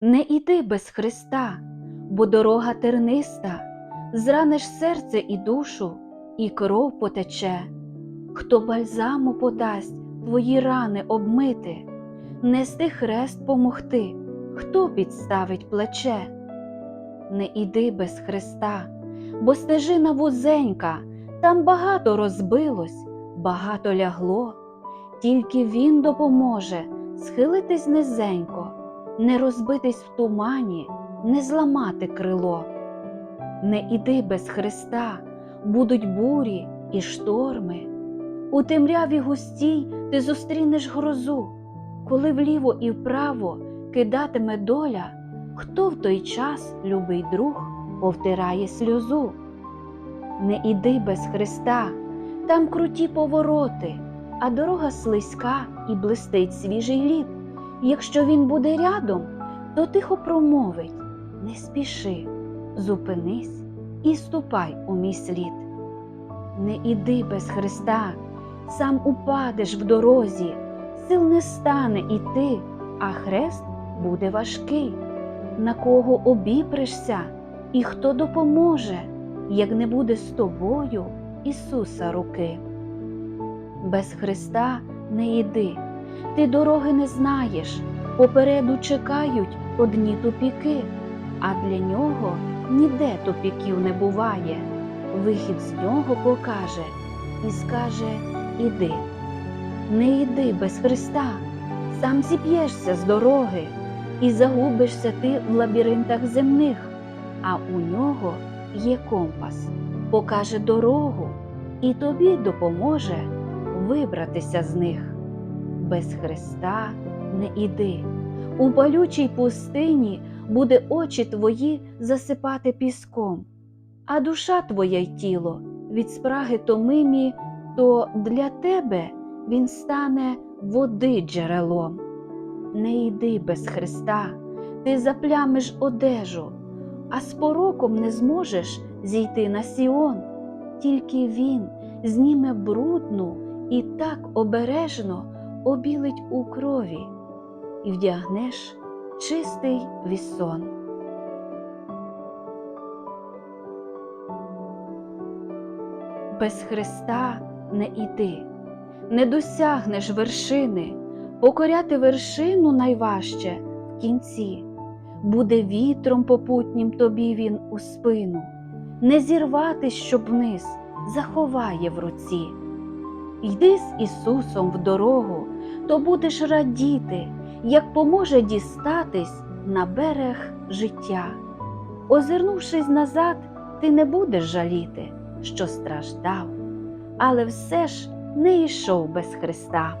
Не іди без Христа, бо дорога терниста, зраниш серце і душу, і кров потече. Хто бальзаму подасть твої рани обмити, нести хрест помогти, хто підставить плече. Не іди без Христа, бо стежина вузенька, там багато розбилось, багато лягло, тільки Він допоможе схилитись низенько, не розбитись в тумані, не зламати крило. Не іди без Христа, будуть бурі і шторми. У темряві густій ти зустрінеш грозу, коли вліво і вправо кидатиме доля, хто в той час, любий друг, повтирає сльозу. Не іди без Христа, там круті повороти, а дорога слизька і блистить свіжий лід. Якщо він буде рядом, то тихо промовить не спіши, зупинись і ступай у мій слід. Не іди без Христа, сам упадеш в дорозі, сил не стане іти, а хрест буде важкий. На кого обіпрешся і хто допоможе, як не буде з тобою Ісуса руки. Без Христа не йди, ти дороги не знаєш, попереду чекають одні тупіки, а для нього ніде тупіків не буває. Вихід з нього покаже і скаже Іди. Не йди без Христа, сам зіп'єшся з дороги і загубишся ти в лабіринтах земних, а у нього є компас, покаже дорогу і тобі допоможе вибратися з них. Без Христа не іди. У палючій пустині буде очі твої засипати піском, а душа твоя й тіло від спраги томимі, то для тебе він стане води джерелом. Не йди без Христа, ти заплямиш одежу, а з пороком не зможеш зійти на Сіон, тільки Він зніме брудну і так обережно обілить у крові і вдягнеш чистий вісон. Без Христа не іди, не досягнеш вершини, покоряти вершину найважче в кінці, буде вітром попутнім тобі він у спину, не зірватись, щоб вниз заховає в руці. Йди з Ісусом в дорогу, то будеш радіти, як поможе дістатись на берег життя. Озирнувшись назад, ти не будеш жаліти, що страждав, але все ж не йшов без Христа.